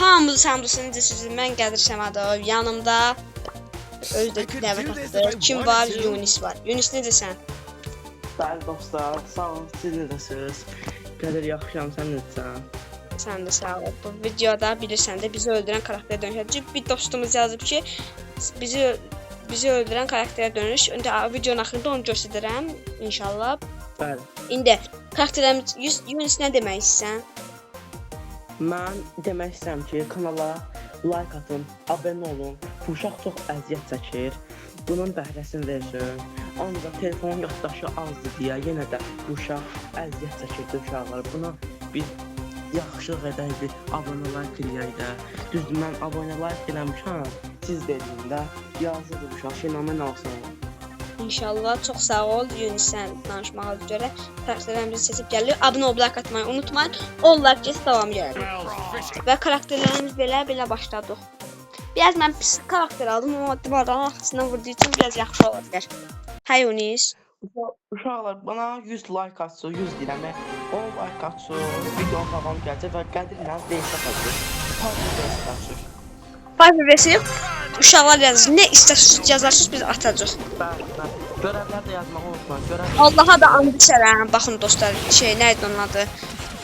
hamınız hamınız necəsiniz? Mən Qədir Səmədov. Yanımda özdə dəvət atdı. Kim var? Yunis var. Yunis necəsən? Bəli dostlar, sağ olun, siz necəsiniz? Qədir yaxşıyam, sən necəsən? Sən də sağ ol. Bu videoda bilirsən də bizi öldürən karakterə dönüşəcək. Bir dostumuz yazıb ki, bizi bizi öldürən karakterə dönüş. İndi videonun axırında onu göstərərəm inşallah. Bəli. İndi karakterimiz Yus- Yunis nə demək istəyirsən? Mən demək istəyirəm ki, kanala like atın, abunə olun. Bu uşaq çox əziyyət çəkir. Bunun bəhrəsini versin. Ancaq telefonun yaddaşı azdır deyə yenə də bu uşaq əziyyət çəkirdi uşaqlar. Buna biz yaxşılıq edək, bir abunə like eləyək də. Düzdür, mən abunə like eləmişəm. Siz dediyində yazıdır uşaq, fenomen olsun. İnşallah çox sağ ol Yunisən danışmağa görə karakterlərimizi seçib gəlir. Abunə like atmayı unutmayın. Onlar ki davam gəlir. Və karakterlərimiz belə belə başladıq. Biraz mən pis karakter aldım amma divarların arxasından vurduğu üçün biraz yaxşı ola bilər. Hə Yunis. Uşaq- Uşaqlar bana 100 like atsın, 100 deyirəm. 10 like atsın, video davam gələcək və qədirlə VS atacaq. Five versi uşaqlar yazır. Nə istəsəz yazarsınız biz atacağıq. Bəli, bəli. Görevlər də yazmağı Allaha da and içərəm. Baxın dostlar, şey nə idi onun adı?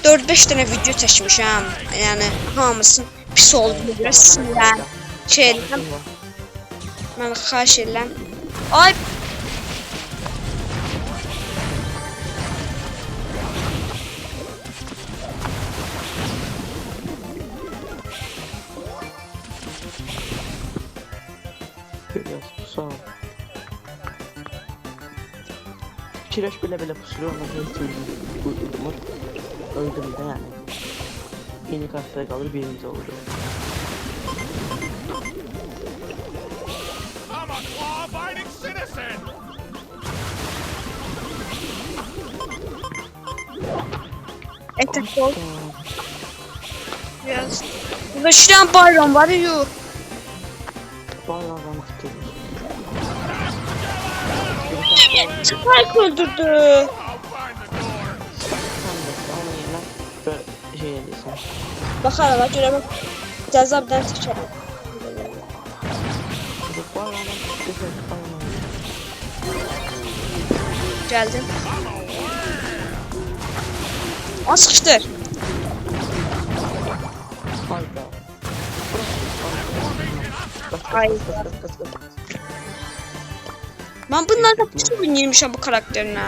4-5 dənə video çəkmişəm. Yəni hamısını pis oldu. Silən, şey edirəm. Mən xahiş edirəm. Ay Kireç belə belə pusuyor ama heç kim uydurmur. Öldüm də yəni. Yeni kartlara qalır birinci olur. I'm a law-abiding citizen! etek ol. Biraz. Burada şiren bayram var ya. Cəza bir dənə çəkərəm. Bayağı adam tutuyor. Gəldim. Az sıxışdır. Hayda. Ay. Mən bundan da pis oynayırmışam bu karakterlə.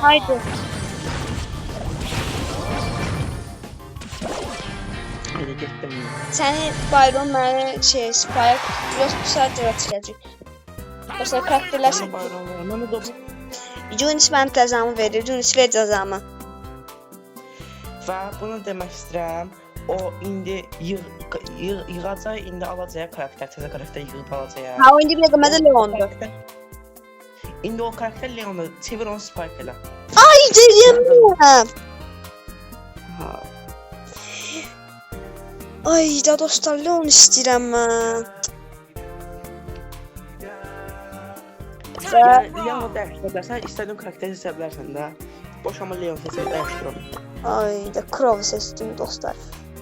Haydi. Hadi gittim. Səni Bayron məni şey Spike yox bu saat yaratacaq. Başqa karakterlər Benim bayramlarım. Bana da bu Junis mənim cəzamı verir. Junis ver cəzamı. Və bunu demək istəyirəm. O indi yığ, yığ, yığacaq, indi alacaq karakter, təzə karakter yığıb alacaq. Ha oyunda bir dəqiqə məndə Leondur. İndi o karakter Leon'u çevir onu Spike elə. Ay deyirəm. Ha. Ay da dostlar Leon istəyirəm mən. Və Leon'u dəyişdirə bilərsən, istədiyin karakteri seçə bilərsən də. Boş amma Leon seçib dəyişdirəm. ay da Crow seçdim dostlar.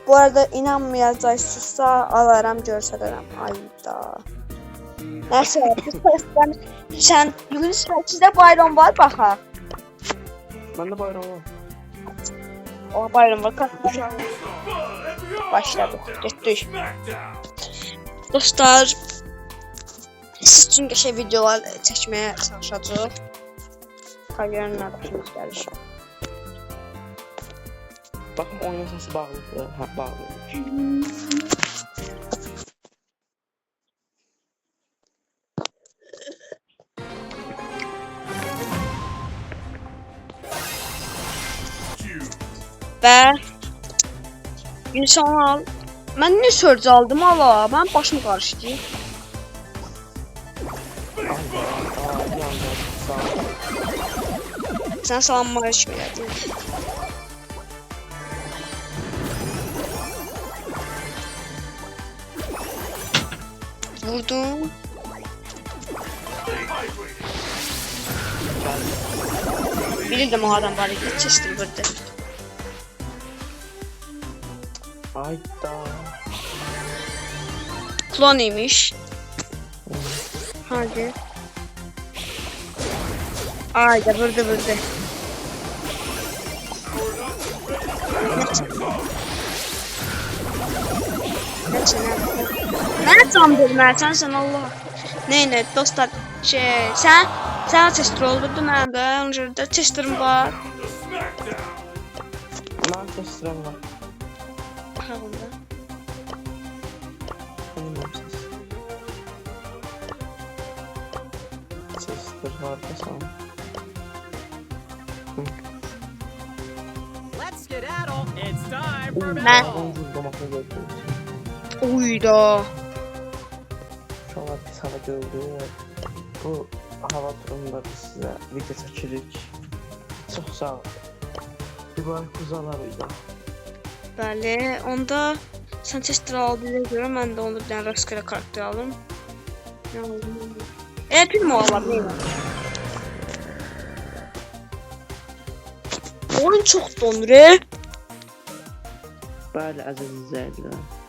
Bu arada inanmayacaqsınızsa alaram göstərərəm. Ay da. Nəsə, bu səsdən sən Yunus sizdə bayram var baxa. Məndə bayram var. O bayram var. Başladı. Getdik. Dostlar, siz üçün qəşəng videolar çəkməyə çalışacağıq. Kariyerin nədir gəlir. Baxım oyunun səsi bağlıdır. Hə, bağlıdır. You Və insan al. Mən nə sörc aldım ala? Mən başım qarışdı. Aa, yandı. Sağ ol. Vurdum. Bilirdim o adam var idi. Chester burada. Ayda. Klon imiş. Hadi. Ayda vurdu vurdu. Ne sandır Mertan sen Allah. Neyine dostlar şey sen sen Chester öldürdün ben de onun da Chester'ım var. Manchester'ım var. Ağzında. Benim Manchester. Manchester var da sana. Let's skedaddle. It's time for Ben- battle. Uyda. Şu an biz hava gördük. Bu hava turunda biz size video çekirik. Çok sağ ol. Mübarək uzalar uyda. Bəli, onda sən Chester aldığına görə mən də onda bir dənə rastgele karakter alım. E, alam, neylə? Oyun çox donur, e? Bəli, əziz izləyicilər.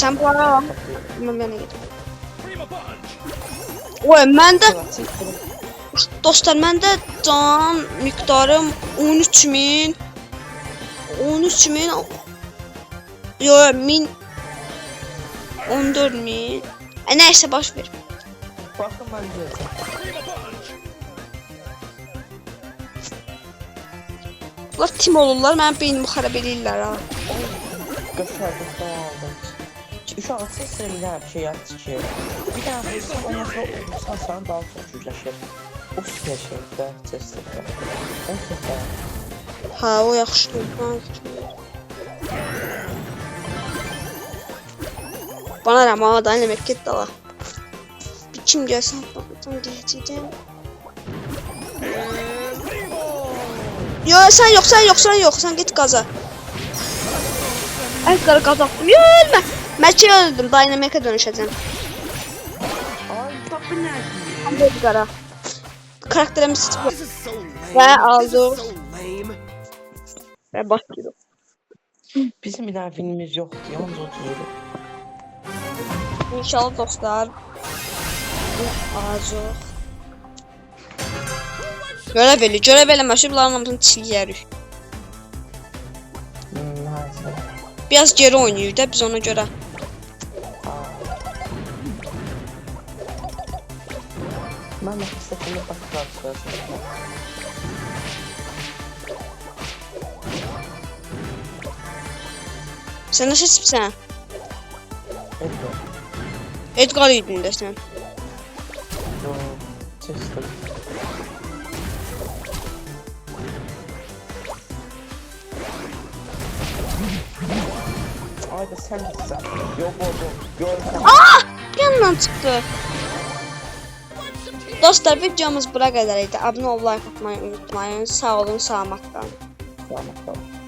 Sən bu ara a bunch. Oy, məndə dostlar, məndə can miqdarım 13000 13000 Yo, yo, 1000 14000 E, nəysə baş ver. Ben a bunch. Bunlar tim olurlar, mənim beynimi xarab eləyirlər ha. Gösterdik aldım. Şu an siz bir şey yaptı ki. Bir tane hırsız ondan sonra olursa sana daha çok yüzleşir. O süper şeyde testlikte. O süper. Ha, o yaxşıdır. Bana ne ama da demek ki dala. Bir kim gelsin bakacağım diyeceğim. Yo sen yok sen yok sen yok sen git gaza. Ay kara gaza. Yo ölme. Ben şey öldüm Dynamic'e dönüşeceğim. Ay tabi nerede? Hadi kara. Karakterimi sıçrıyor. Ve aldı. Ve başlıyorum. Bizim bir tane filmimiz yoktu. Yalnız oturuyoruz. İnşallah dostlar. Ağacı. Görev eli, görev eləməsi bunların hamısını Biraz geri oynayır da biz ona. Ben de fırsatını bakıp Sən nə seçibsən? Edward. Edgar idin də sən. Yo, Chester. Da sen gitsen. Yok oldu. Görkem. Yandan çıxdı. Dostlar videomuz bura qədər idi. Abunə olub like atmayı unutmayın. Sağ olun, salamat qalın. Tamam tamam.